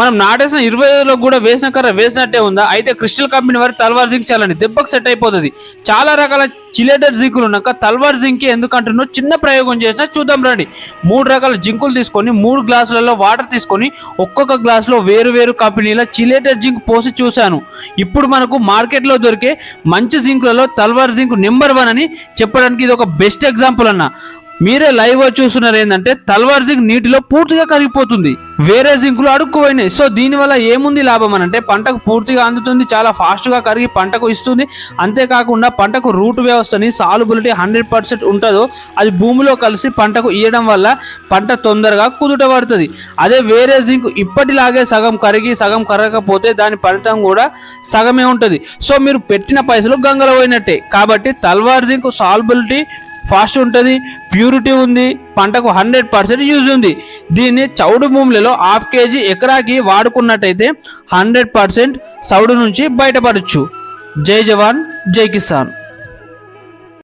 మనం నాటేసిన ఇరవై ఐదులో కూడా వేసిన కర్ర వేసినట్టే ఉందా? అయితే క్రిస్టల్ కంపెనీ వారి తల్వార్ జింక్ చాలని దెబ్బకు సెట్ అయిపోతుంది. చాలా రకాల చిలేటర్ జింకులు ఉన్నాక తల్వార్ జింక్ ఎందుకంటున్నో చిన్న ప్రయోగం చేసినా చూద్దాం రండి. మూడు రకాల జింకులు తీసుకొని మూడు గ్లాసులలో వాటర్ తీసుకొని ఒక్కొక్క గ్లాసులో వేరు వేరు కంపెనీల చిలేటర్ జింక్ పోసి చూశాను. ఇప్పుడు మనకు మార్కెట్లో దొరికే మంచి జింకులలో తల్వార్ జింక్ నెంబర్ వన్ అని చెప్పడానికి ఇది ఒక బెస్ట్ ఎగ్జాంపుల్ అన్న. మీరే లైవ్గా చూస్తున్నారు ఏంటంటే తల్వార్ జింక్ నీటిలో పూర్తిగా కరిగిపోతుంది. వేరే జింకులు అడుక్కుపోయినాయి సో దీనివల్ల ఏముంది లాభం అని అంటే పంటకు పూర్తిగా అందుతుంది చాలా ఫాస్ట్గా కరిగి పంటకు ఇస్తుంది. అంతేకాకుండా పంటకు రూట్ వ్యవస్థని సాల్యుబిలిటీ హండ్రెడ్ పర్సెంట్ ఉంటుందో అది భూమిలో కలిసి పంటకు ఇయ్యడం వల్ల పంట తొందరగా కుదుట పడుతుంది. అదే వేరే జింక్ ఇప్పటిలాగే సగం కరిగి సగం కరగకపోతే దాని ఫలితం కూడా సగమే ఉంటుంది. సో మీరు పెట్టిన పైసలు గంగలో పోయినట్టే. కాబట్టి తల్వార్ జింక్ సాల్యుబిలిటీ ఫాస్ట్ ఉంటుంది ప్యూరిటీ ఉంది పంటకు హండ్రెడ్ పర్సెంట్ యూజ్ ఉంది. దీన్ని చౌడు భూములలో హాఫ్ కేజీ ఎకరాకి వాడుకున్నట్టయితే హండ్రెడ్ పర్సెంట్ చౌడు నుంచి బయటపడచ్చు. జై జవాన్ జై కిసాన్.